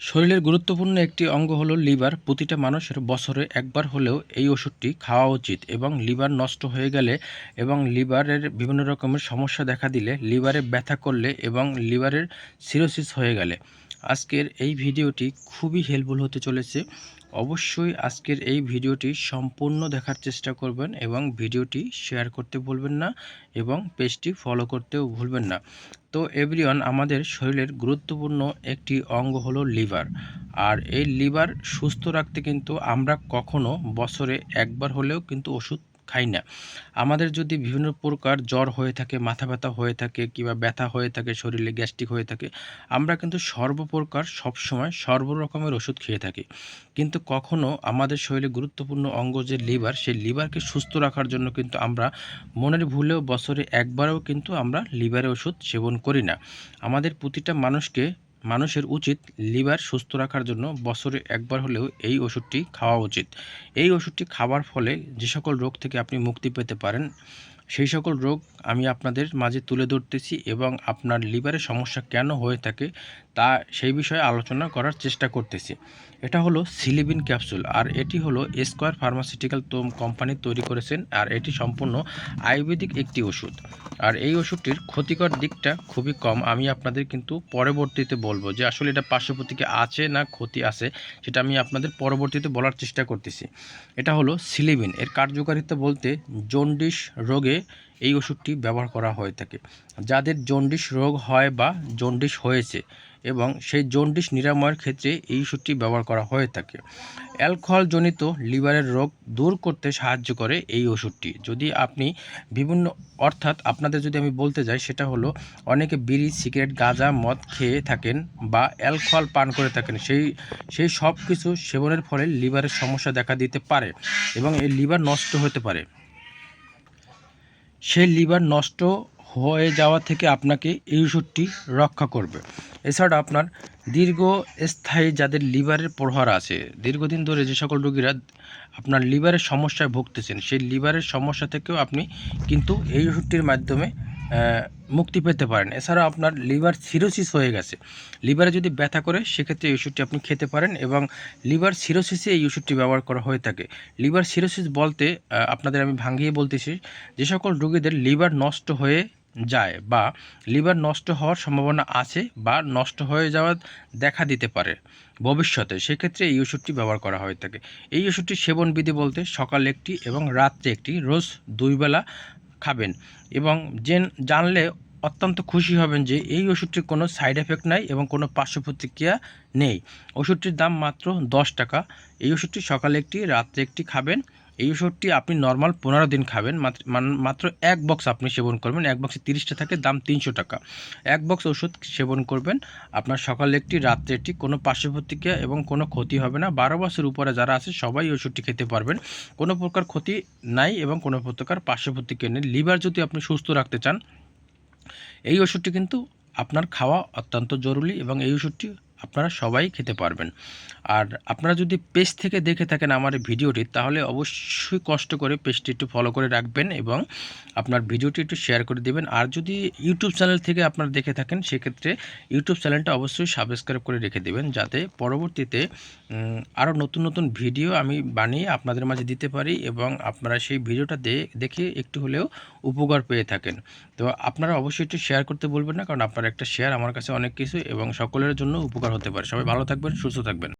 শরীরের গুরুত্বপূর্ণ একটি অঙ্গ হলো লিভার। প্রতিটা মানুষের বছরে একবার হলেও এই ওষুধটি খাওয়া উচিত এবং লিভার নষ্ট হয়ে গেলে এবং লিভারের বিভিন্ন রকমের সমস্যা দেখা দিলে লিভারে ব্যথা করলে এবং লিভারের সিরোসিস হয়ে গেলে। আজকের এই ভিডিওটি খুবই হেল্পফুল হতে চলেছে। অবশ্যই আজকের এই ভিডিওটি সম্পূর্ণ দেখার চেষ্টা করবেন এবং ভিডিওটি শেয়ার করতে ভুলবেন না এবং পেজটি ফলো করতেও ভুলবেন না। তো এভরিওয়ান আমাদের শরীরের গুরুত্বপূর্ণ একটি অঙ্গ হলো লিভার। আর এই লিভার সুস্থ রাখতে কিন্তু আমরা কখনো বছরে একবার হলেও কিন্তু ওষুধ খাই না। আমাদের যদি বিভিন্ন প্রকার জ্বর হয়ে থাকে, মাথা ব্যথা হয়ে থাকে কিংবা ব্যথা হয়ে থাকে, শরীরে গ্যাস্ট্রিক হয়ে থাকে, আমরা কিন্তু সর্বপ্রকার সবসময় সর্বরকমের ওষুধ খেয়ে থাকি। কিন্তু কখনো আমাদের শরীরে গুরুত্বপূর্ণ অঙ্গ যে লিভার, সেই লিভারকে সুস্থ রাখার জন্য কিন্তু আমরা মনের ভুলেও বছরে একবারও কিন্তু আমরা লিভারের ওষুধ সেবন করি না। আমাদের প্রতিটা মানুষকে মানুষের উচিত লিভার সুস্থ রাখার জন্য বছরে একবার হলেও এই ওষুধটি খাওয়া উচিত। এই ওষুধটি খাওয়ার ফলে যে সকল রোগ থেকে আপনি মুক্তি পেতে পারেন, সেই সকল রোগ আমি আপনাদের মাঝে তুলে ধরতেছি এবং আপনার লিভারের সমস্যা কেন হয়ে থাকে তা সেই বিষয়ে আলোচনা করার চেষ্টা করতেছি। এটা হলো সিলিবিন ক্যাপসুল আর এটি হলো স্কোয়ার ফার্মাসিউটিক্যাল কোম্পানি তৈরি করেছেন আর এটি সম্পূর্ণ আয়ুর্বেদিক একটি ওষুধ। আর এই ওষুধটির ক্ষতিকর দিকটা খুবই কম। আমি আপনাদের কিন্তু পরবর্তীতে বলব যে আসলে এটা পার্শ্বপ্রতিকে আছে না ক্ষতি আছে সেটা আমি আপনাদের পরবর্তীতে বলার চেষ্টা করতেছি। এটা হলো সিলিবিন। এর কার্যকারিতা বলতে জন্ডিস রোগে এই ওষুধটি ব্যবহার করা হয়ে থাকে। যাদের জন্ডিস রোগ হয় বা জন্ডিস হয়েছে এবং সেই জন্ডিস নিরাময়ের ক্ষেত্রে এই ওষুধটি ব্যবহার করা হয়ে থাকে। অ্যালকোহলজনিত লিভারের রোগ দূর করতে সাহায্য করে এই ওষুধটি। যদি আপনি বিভিন্ন, অর্থাৎ আপনাদের যদি আমি বলতে যাই, সেটা হলো অনেকে বিড়ি, সিগারেট, গাঁজা, মদ খেয়ে থাকেন বা অ্যালকোহল পান করে থাকেন। সেই সেই সব কিছু সেবনের ফলে লিভারের সমস্যা দেখা দিতে পারে এবং এই লিভার নষ্ট হতে পারে। সেই লিভার নষ্ট হয়ে যাওয়া থেকে আপনাকে এই ওষুধটি রক্ষা করবে। এছাড়া আপনার দীর্ঘস্থায়ী যাদের লিভারের প্রহার আছে, দীর্ঘদিন ধরে যে সকল রোগীরা আপনার লিভারের সমস্যায় ভুগতেছেন, সেই লিভারের সমস্যা থেকেও আপনি কিন্তু এই ওষুধটির মাধ্যমে মুক্তি পেতে পারেন। এছাড়া আপনার লিভার সিরোসিস হয়ে গেছে। লিভারে যদি ব্যথা করে, সেক্ষেত্রে এই ওষুধটি আপনি খেতে পারেন এবং লিভার সিরোসিসে এই ওষুধটি ব্যবহার করা হয়ে থাকে। লিভার সিরোসিস বলতে আপনাদের আমি ভাঙিয়ে বলতেছি, যে সকল রোগীদের লিভার নষ্ট হয়ে যায় বা লিভার নষ্ট হওয়ার সম্ভাবনা আছে বা নষ্ট হয়ে যাওয়ার দেখা দিতে পারে ভবিষ্যতে। সেক্ষেত্রে এই ওষুধটি ব্যবহার করা হয়ে থাকে। এই ওষুধটি সেবন বিধি বলতে সকালে একটি এবং রাত্রে একটি, রোজ দুইবেলা খাবেন এবং জেন, জানলে অত্যন্ত খুশি হবেন যে এই ওষুধটির কোনো সাইড এফেক্ট নাই এবং কোনো পার্শ্ব প্রতিক্রিয়া নেই। ওষুধটির দাম মাত্র দশ টাকা। এই ওষুধটি সকালে একটি, রাত্রে একটি খাবেন এই ওষুধটি আপনি নর্মাল পনেরো দিন খাবেন, মাত্র এক বক্স আপনি সেবন করবেন। এক বক্সে তিরিশটা থাকে, দাম তিনশো টাকা। এক বক্স ওষুধ সেবন করবেন, আপনার সকালে একটি, রাত্রে একটি, কোনো পার্শ্ব প্রতিক্রিয়া এবং কোনো ক্ষতি হবে না। বারো বছর উপরে যারা আছে, সবাই ওষুধটি খেতে পারবেন। কোনো প্রকার ক্ষতি নাই এবং কোনো প্রকার পার্শ্ব প্রতিক্রিয়া নেই। লিভার যদি আপনি সুস্থ রাখতে চান, এই ওষুধটি কিন্তু আপনার খাওয়া অত্যন্ত জরুরি এবং এই ওষুধটি আপনারা সবাই খেতে পারবেন। আর আপনারা যদি পেজ থেকে দেখে থাকেন আমার ভিডিওটি, তাহলে অবশ্যই কষ্ট করে পেজটি একটু ফলো করে রাখবেন এবং আপনার ভিডিওটি একটু শেয়ার করে দেবেন। আর যদি ইউটিউব চ্যানেল থেকে আপনারা দেখে থাকেন, সেক্ষেত্রে ইউটিউব চ্যানেলটা অবশ্যই সাবস্ক্রাইব করে রেখে দেবেন, যাতে পরবর্তীতে আরও নতুন নতুন ভিডিও আমি বানিয়ে আপনাদের মাঝে দিতে পারি এবং আপনারা সেই ভিডিওটা দেখে একটু হলেও উপকার পেয়ে থাকেন। তো আপনারা অবশ্যই একটু শেয়ার করতে বলবেন না, কারণ আপনার একটা শেয়ার আমার কাছে অনেক কিছু এবং সকলের জন্য উপকার হতে পারে। সবাই ভালো থাকবেন সুস্থ থাকবেন।